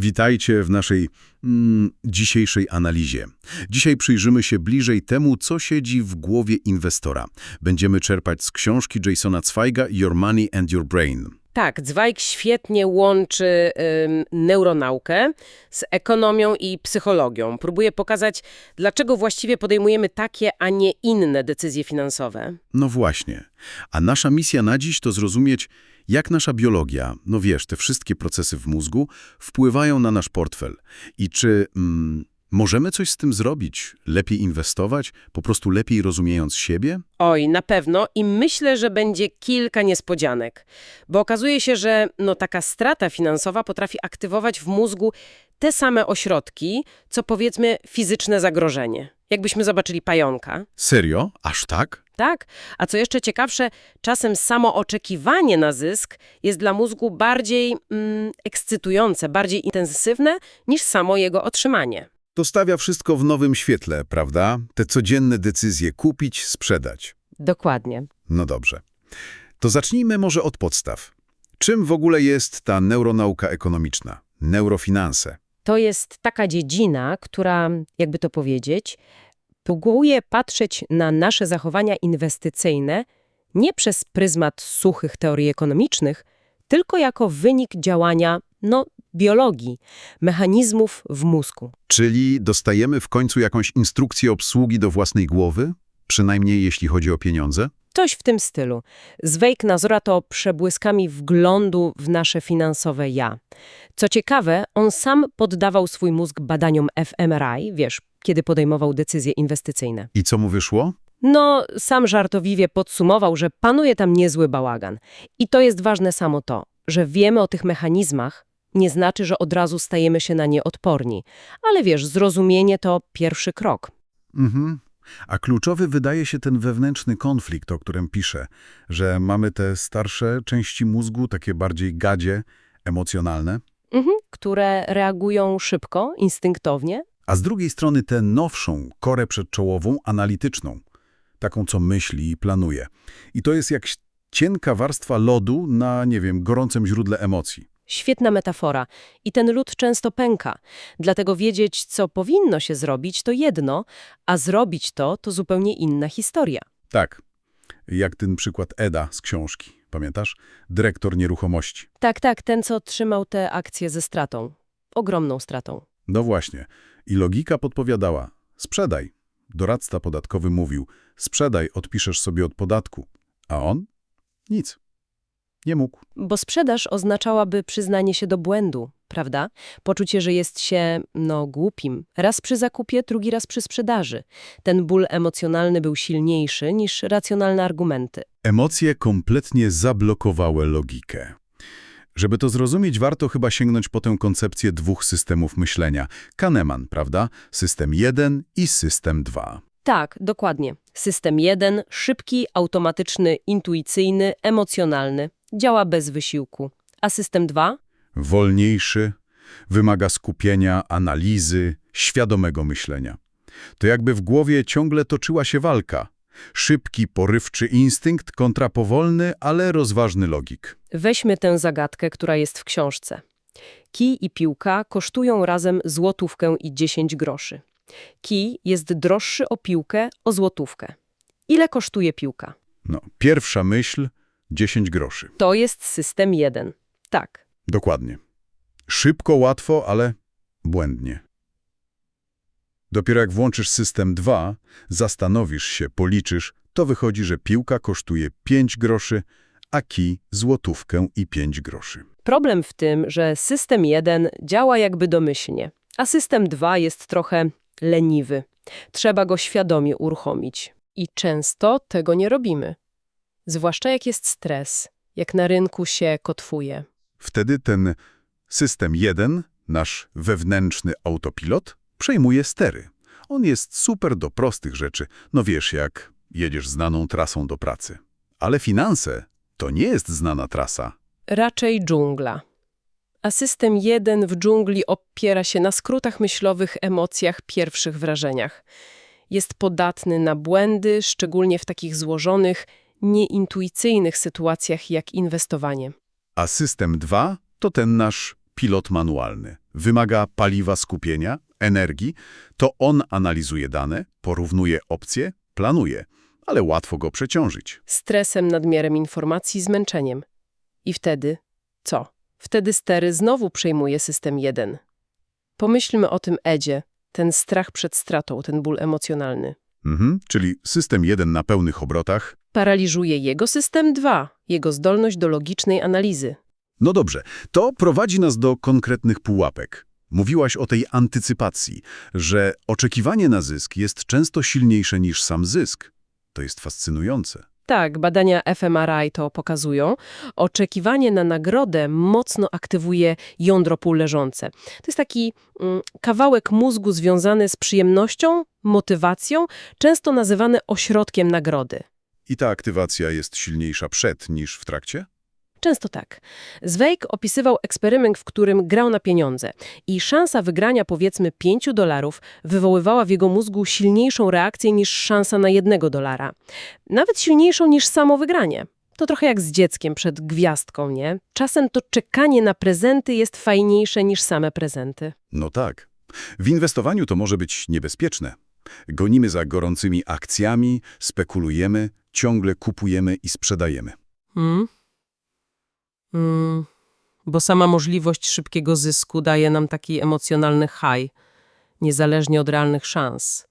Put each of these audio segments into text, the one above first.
Witajcie w naszej mm, dzisiejszej analizie. Dzisiaj przyjrzymy się bliżej temu, co siedzi w głowie inwestora. Będziemy czerpać z książki Jasona Zweiga Your Money and Your Brain. Tak, Zweig świetnie łączy ym, neuronaukę z ekonomią i psychologią. Próbuje pokazać, dlaczego właściwie podejmujemy takie, a nie inne decyzje finansowe. No właśnie. A nasza misja na dziś to zrozumieć, jak nasza biologia, no wiesz, te wszystkie procesy w mózgu wpływają na nasz portfel. I czy mm, możemy coś z tym zrobić? Lepiej inwestować? Po prostu lepiej rozumiejąc siebie? Oj, na pewno i myślę, że będzie kilka niespodzianek, bo okazuje się, że no, taka strata finansowa potrafi aktywować w mózgu te same ośrodki, co powiedzmy fizyczne zagrożenie. Jakbyśmy zobaczyli pająka. Serio? Aż tak? Tak? A co jeszcze ciekawsze, czasem samo oczekiwanie na zysk jest dla mózgu bardziej mm, ekscytujące, bardziej intensywne niż samo jego otrzymanie. To stawia wszystko w nowym świetle, prawda? Te codzienne decyzje kupić, sprzedać. Dokładnie. No dobrze. To zacznijmy może od podstaw. Czym w ogóle jest ta neuronauka ekonomiczna? Neurofinanse. To jest taka dziedzina, która, jakby to powiedzieć, próbuje patrzeć na nasze zachowania inwestycyjne nie przez pryzmat suchych teorii ekonomicznych, tylko jako wynik działania, no, biologii, mechanizmów w mózgu. Czyli dostajemy w końcu jakąś instrukcję obsługi do własnej głowy? Przynajmniej jeśli chodzi o pieniądze? Coś w tym stylu. Zweig nazora to przebłyskami wglądu w nasze finansowe ja. Co ciekawe, on sam poddawał swój mózg badaniom fMRI, wiesz, kiedy podejmował decyzje inwestycyjne. I co mu wyszło? No, sam żartobliwie podsumował, że panuje tam niezły bałagan. I to jest ważne samo to, że wiemy o tych mechanizmach, nie znaczy, że od razu stajemy się na nie odporni. Ale wiesz, zrozumienie to pierwszy krok. Mhm. A kluczowy wydaje się ten wewnętrzny konflikt, o którym piszę, że mamy te starsze części mózgu, takie bardziej gadzie, emocjonalne, Mhm, które reagują szybko, instynktownie, a z drugiej strony tę nowszą, korę przedczołową, analityczną, taką co myśli i planuje. I to jest jak cienka warstwa lodu na, nie wiem, gorącym źródle emocji. Świetna metafora. I ten lód często pęka. Dlatego wiedzieć, co powinno się zrobić, to jedno, a zrobić to, to zupełnie inna historia. Tak, jak ten przykład Eda z książki, pamiętasz? Dyrektor nieruchomości. Tak, tak, ten, co trzymał te akcje ze stratą. Ogromną stratą. No właśnie. I logika podpowiadała, sprzedaj. Doradca podatkowy mówił, sprzedaj, odpiszesz sobie od podatku. A on? Nic. Nie mógł. Bo sprzedaż oznaczałaby przyznanie się do błędu, prawda? Poczucie, że jest się, no, głupim. Raz przy zakupie, drugi raz przy sprzedaży. Ten ból emocjonalny był silniejszy niż racjonalne argumenty. Emocje kompletnie zablokowały logikę. Żeby to zrozumieć, warto chyba sięgnąć po tę koncepcję dwóch systemów myślenia. Kahneman, prawda? System 1 i system 2. Tak, dokładnie. System 1, szybki, automatyczny, intuicyjny, emocjonalny. Działa bez wysiłku. A system 2? Wolniejszy, wymaga skupienia, analizy, świadomego myślenia. To jakby w głowie ciągle toczyła się walka. Szybki, porywczy instynkt kontra powolny, ale rozważny logik. Weźmy tę zagadkę, która jest w książce. Kij i piłka kosztują razem złotówkę i 10 groszy. Kij jest droższy o piłkę o złotówkę. Ile kosztuje piłka? No, pierwsza myśl 10 groszy. To jest system 1. Tak. Dokładnie. Szybko, łatwo, ale błędnie. Dopiero jak włączysz system 2, zastanowisz się, policzysz, to wychodzi, że piłka kosztuje 5 groszy, a kij złotówkę i 5 groszy. Problem w tym, że system 1 działa jakby domyślnie, a system 2 jest trochę leniwy. Trzeba go świadomie uruchomić. I często tego nie robimy. Zwłaszcza jak jest stres, jak na rynku się kotwuje. Wtedy ten system 1, nasz wewnętrzny autopilot, przejmuje stery. On jest super do prostych rzeczy. No wiesz, jak jedziesz znaną trasą do pracy. Ale finanse to nie jest znana trasa. Raczej dżungla. A system 1 w dżungli opiera się na skrótach myślowych, emocjach, pierwszych wrażeniach. Jest podatny na błędy, szczególnie w takich złożonych, nieintuicyjnych sytuacjach jak inwestowanie. A system 2 to ten nasz pilot manualny. wymaga paliwa skupienia, energii, to on analizuje dane, porównuje opcje, planuje, ale łatwo go przeciążyć. Stresem, nadmiarem informacji, zmęczeniem. I wtedy co? Wtedy stery znowu przejmuje system 1. Pomyślmy o tym Edzie, ten strach przed stratą, ten ból emocjonalny. Mhm, czyli system 1 na pełnych obrotach. Paraliżuje jego system 2, jego zdolność do logicznej analizy. No dobrze, to prowadzi nas do konkretnych pułapek. Mówiłaś o tej antycypacji, że oczekiwanie na zysk jest często silniejsze niż sam zysk. To jest fascynujące. Tak, badania fMRI to pokazują. Oczekiwanie na nagrodę mocno aktywuje jądro półleżące. To jest taki mm, kawałek mózgu związany z przyjemnością, motywacją, często nazywany ośrodkiem nagrody. I ta aktywacja jest silniejsza przed niż w trakcie? Często tak. Zweig opisywał eksperyment, w którym grał na pieniądze i szansa wygrania powiedzmy 5 dolarów wywoływała w jego mózgu silniejszą reakcję niż szansa na jednego dolara. Nawet silniejszą niż samo wygranie. To trochę jak z dzieckiem przed gwiazdką, nie? Czasem to czekanie na prezenty jest fajniejsze niż same prezenty. No tak. W inwestowaniu to może być niebezpieczne. Gonimy za gorącymi akcjami, spekulujemy, ciągle kupujemy i sprzedajemy. Hmm? Mm, bo sama możliwość szybkiego zysku daje nam taki emocjonalny high, niezależnie od realnych szans.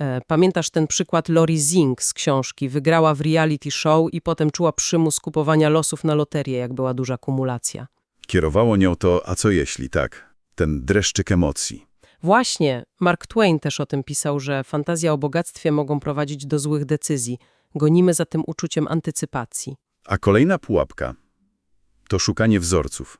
E, Pamiętasz ten przykład Lori Zink z książki? Wygrała w reality show i potem czuła przymus kupowania losów na loterię, jak była duża kumulacja. Kierowało nią to, a co jeśli, tak? Ten dreszczyk emocji. Właśnie, Mark Twain też o tym pisał, że fantazja o bogactwie mogą prowadzić do złych decyzji. Gonimy za tym uczuciem antycypacji. A kolejna pułapka to szukanie wzorców.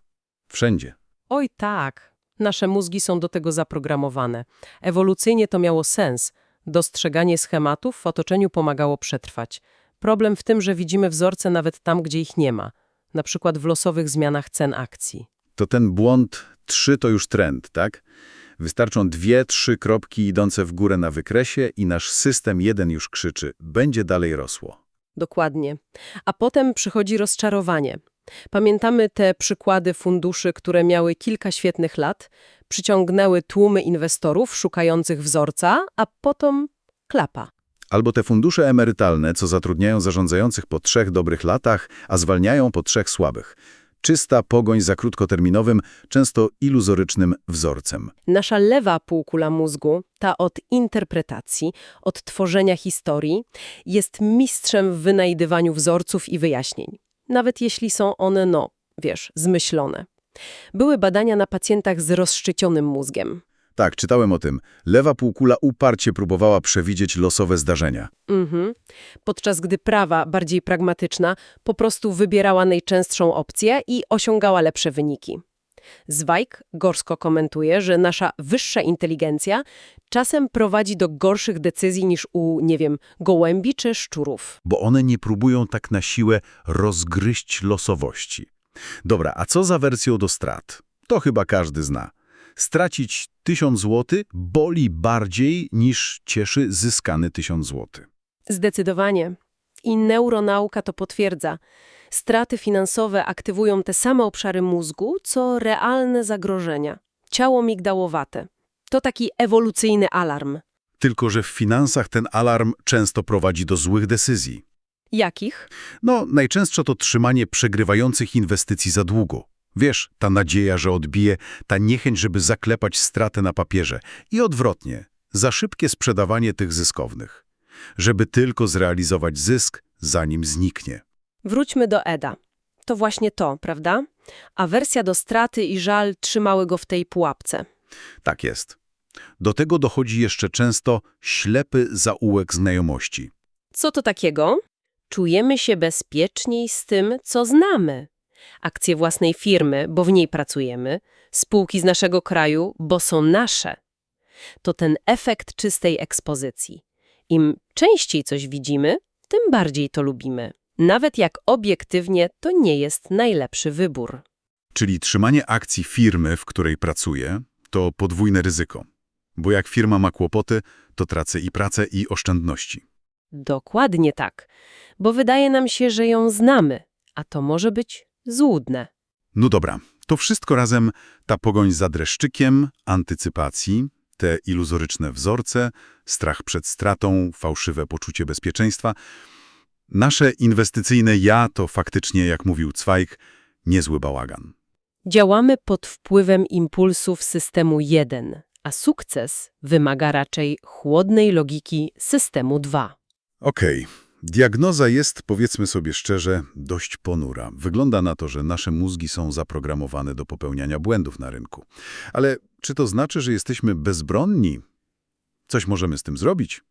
Wszędzie. Oj tak, nasze mózgi są do tego zaprogramowane. Ewolucyjnie to miało sens. Dostrzeganie schematów w otoczeniu pomagało przetrwać. Problem w tym, że widzimy wzorce nawet tam, gdzie ich nie ma. Na przykład w losowych zmianach cen akcji. To ten błąd 3 to już trend, tak? Wystarczą dwie, trzy kropki idące w górę na wykresie i nasz system jeden już krzyczy, będzie dalej rosło. Dokładnie. A potem przychodzi rozczarowanie. Pamiętamy te przykłady funduszy, które miały kilka świetnych lat, przyciągnęły tłumy inwestorów szukających wzorca, a potem klapa. Albo te fundusze emerytalne, co zatrudniają zarządzających po trzech dobrych latach, a zwalniają po trzech słabych. Czysta pogoń za krótkoterminowym, często iluzorycznym wzorcem. Nasza lewa półkula mózgu, ta od interpretacji, od tworzenia historii, jest mistrzem w wynajdywaniu wzorców i wyjaśnień. Nawet jeśli są one, no, wiesz, zmyślone. Były badania na pacjentach z rozszczycionym mózgiem. Tak, czytałem o tym. Lewa półkula uparcie próbowała przewidzieć losowe zdarzenia. Mhm. Podczas gdy prawa, bardziej pragmatyczna, po prostu wybierała najczęstszą opcję i osiągała lepsze wyniki. Zweig gorsko komentuje, że nasza wyższa inteligencja czasem prowadzi do gorszych decyzji niż u, nie wiem, gołębi czy szczurów. bo one nie próbują tak na siłę rozgryźć losowości. Dobra, a co za wersją do strat? To chyba każdy zna. Stracić 1000 zł boli bardziej niż cieszy zyskany 1000 zł. Zdecydowanie. I neuronauka to potwierdza. Straty finansowe aktywują te same obszary mózgu, co realne zagrożenia. Ciało migdałowate. To taki ewolucyjny alarm. Tylko, że w finansach ten alarm często prowadzi do złych decyzji. Jakich? No, najczęstsze to trzymanie przegrywających inwestycji za długo. Wiesz, ta nadzieja, że odbije, ta niechęć, żeby zaklepać stratę na papierze. I odwrotnie, za szybkie sprzedawanie tych zyskownych. Żeby tylko zrealizować zysk, zanim zniknie. Wróćmy do Eda. To właśnie to, prawda? Awersja do straty i żal trzymały go w tej pułapce. Tak jest. Do tego dochodzi jeszcze często ślepy zaułek znajomości. Co to takiego? Czujemy się bezpieczniej z tym, co znamy. Akcje własnej firmy, bo w niej pracujemy, spółki z naszego kraju, bo są nasze. To ten efekt czystej ekspozycji. Im częściej coś widzimy, tym bardziej to lubimy. Nawet jak obiektywnie to nie jest najlepszy wybór. Czyli trzymanie akcji firmy, w której pracuję, to podwójne ryzyko. Bo jak firma ma kłopoty, to tracę i pracę, i oszczędności. Dokładnie tak, bo wydaje nam się, że ją znamy, a to może być złudne. No dobra, To wszystko razem, ta pogoń za dreszczykiem, antycypacji, te iluzoryczne wzorce, strach przed stratą, fałszywe poczucie bezpieczeństwa. Nasze inwestycyjne ja to faktycznie, jak mówił Zweig, niezły bałagan. Działamy pod wpływem impulsów systemu 1, a sukces wymaga raczej chłodnej logiki systemu 2. Okej, diagnoza jest, powiedzmy sobie szczerze, dość ponura. Wygląda na to, że nasze mózgi są zaprogramowane do popełniania błędów na rynku. Ale czy to znaczy, że jesteśmy bezbronni? Coś możemy z tym zrobić?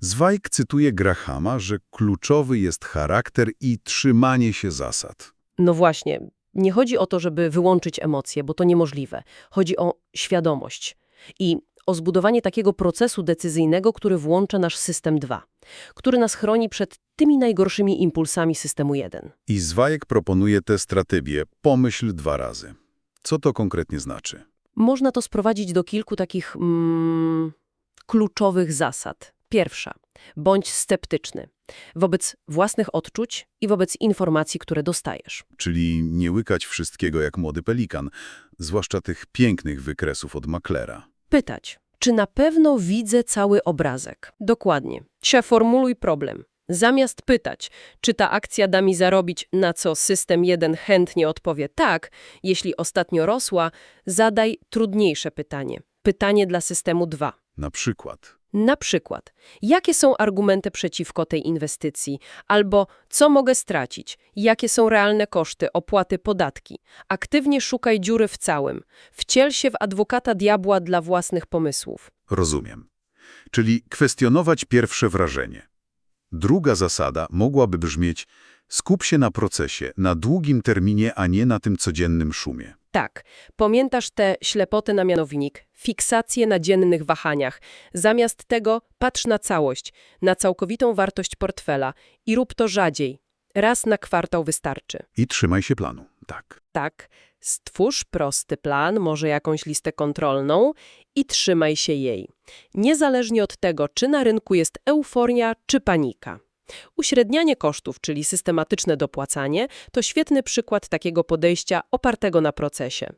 Zweig cytuje Grahama, że kluczowy jest charakter i trzymanie się zasad. No właśnie, nie chodzi o to, żeby wyłączyć emocje, bo to niemożliwe. Chodzi o świadomość i o zbudowanie takiego procesu decyzyjnego, który włącza nasz system 2, który nas chroni przed tymi najgorszymi impulsami systemu 1. I Zweig proponuje tę strategię pomyśl dwa razy. Co to konkretnie znaczy? Można to sprowadzić do kilku takich mm, kluczowych zasad. Pierwsza, bądź sceptyczny wobec własnych odczuć i wobec informacji, które dostajesz. Czyli nie łykać wszystkiego jak młody pelikan, zwłaszcza tych pięknych wykresów od maklera. Pytać, czy na pewno widzę cały obrazek? Dokładnie. Przeformuluj problem. Zamiast pytać, czy ta akcja da mi zarobić, na co system 1 chętnie odpowie tak, jeśli ostatnio rosła, zadaj trudniejsze pytanie. Pytanie dla systemu 2. Na przykład. Na przykład, jakie są argumenty przeciwko tej inwestycji? Albo co mogę stracić? Jakie są realne koszty, opłaty, podatki? Aktywnie szukaj dziury w całym. Wciel się w adwokata diabła dla własnych pomysłów. Rozumiem. Czyli kwestionować pierwsze wrażenie. Druga zasada mogłaby brzmieć skup się na procesie, na długim terminie, a nie na tym codziennym szumie. Tak, pamiętasz tę ślepotę na mianownik, fiksację na dziennych wahaniach. Zamiast tego patrz na całość, na całkowitą wartość portfela i rób to rzadziej. Raz na kwartał wystarczy. I trzymaj się planu. Tak. Tak, stwórz prosty plan, może jakąś listę kontrolną i trzymaj się jej. Niezależnie od tego, czy na rynku jest euforia, czy panika. Uśrednianie kosztów, czyli systematyczne dopłacanie, to świetny przykład takiego podejścia opartego na procesie.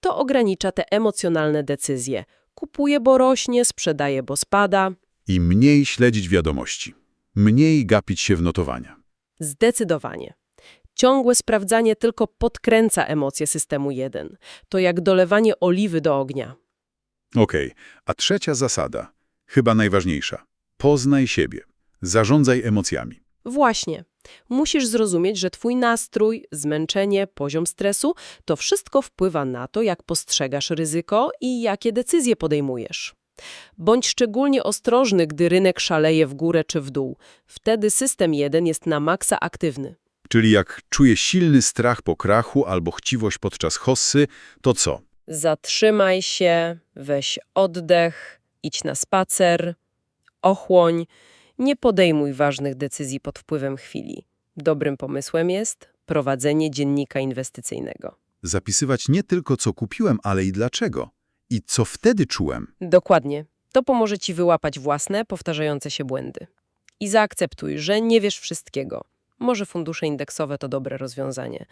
To ogranicza te emocjonalne decyzje. Kupuje, bo rośnie, sprzedaje, bo spada. I mniej śledzić wiadomości. Mniej gapić się w notowania. Zdecydowanie. Ciągłe sprawdzanie tylko podkręca emocje systemu 1. To jak dolewanie oliwy do ognia. Okej, a trzecia zasada, chyba najważniejsza. Poznaj siebie. Zarządzaj emocjami. Właśnie. Musisz zrozumieć, że twój nastrój, zmęczenie, poziom stresu to wszystko wpływa na to, jak postrzegasz ryzyko i jakie decyzje podejmujesz. Bądź szczególnie ostrożny, gdy rynek szaleje w górę czy w dół. Wtedy system 1 jest na maksa aktywny. Czyli jak czujesz silny strach po krachu albo chciwość podczas hossy, to co? Zatrzymaj się, weź oddech, idź na spacer, ochłoń. Nie podejmuj ważnych decyzji pod wpływem chwili. Dobrym pomysłem jest prowadzenie dziennika inwestycyjnego. Zapisywać nie tylko co kupiłem, ale i dlaczego. I co wtedy czułem. Dokładnie. To pomoże ci wyłapać własne, powtarzające się błędy. I zaakceptuj, że nie wiesz wszystkiego. Może fundusze indeksowe to dobre rozwiązanie.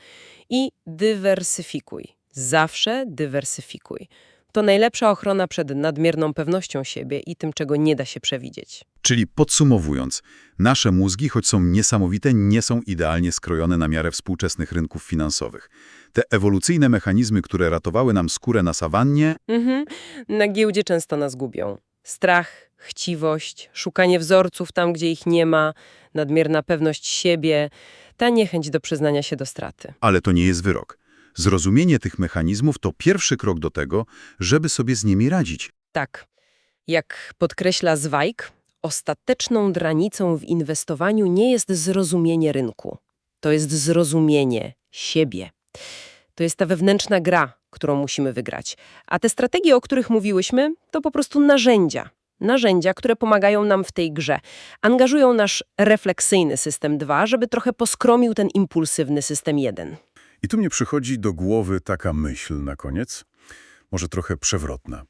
I dywersyfikuj. Zawsze dywersyfikuj. To najlepsza ochrona przed nadmierną pewnością siebie i tym, czego nie da się przewidzieć. Czyli podsumowując, nasze mózgi, choć są niesamowite, nie są idealnie skrojone na miarę współczesnych rynków finansowych. Te ewolucyjne mechanizmy, które ratowały nam skórę na sawannie, Mhm. Na giełdzie często nas gubią. Strach, chciwość, szukanie wzorców tam, gdzie ich nie ma, nadmierna pewność siebie, ta niechęć do przyznania się do straty. ale to nie jest wyrok. Zrozumienie tych mechanizmów to pierwszy krok do tego, żeby sobie z nimi radzić. Tak. Jak podkreśla Zweig, ostateczną granicą w inwestowaniu nie jest zrozumienie rynku. To jest zrozumienie siebie. To jest ta wewnętrzna gra, którą musimy wygrać. A te strategie, o których mówiłyśmy, to po prostu narzędzia. Narzędzia, które pomagają nam w tej grze. Angażują nasz refleksyjny system 2, żeby trochę poskromił ten impulsywny system 1. I tu mnie przychodzi do głowy taka myśl na koniec, może trochę przewrotna.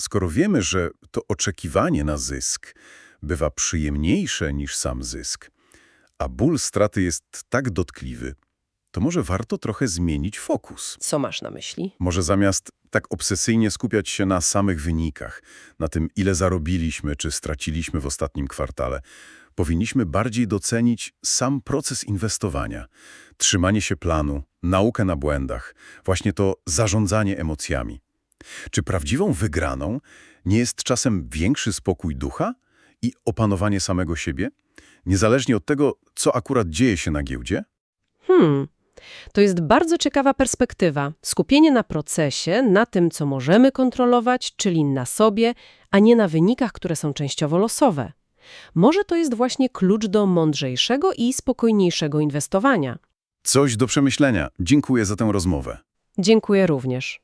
Skoro wiemy, że to oczekiwanie na zysk bywa przyjemniejsze niż sam zysk, a ból straty jest tak dotkliwy, to może warto trochę zmienić fokus. Co masz na myśli? Może zamiast tak obsesyjnie skupiać się na samych wynikach, na tym ile zarobiliśmy czy straciliśmy w ostatnim kwartale, powinniśmy bardziej docenić sam proces inwestowania, trzymanie się planu, naukę na błędach, właśnie to zarządzanie emocjami. Czy prawdziwą wygraną nie jest czasem większy spokój ducha i opanowanie samego siebie, niezależnie od tego, co akurat dzieje się na giełdzie? Hmm, to jest bardzo ciekawa perspektywa. Skupienie na procesie, na tym, co możemy kontrolować, czyli na sobie, a nie na wynikach, które są częściowo losowe. Może to jest właśnie klucz do mądrzejszego i spokojniejszego inwestowania. Coś do przemyślenia. Dziękuję za tę rozmowę. Dziękuję również.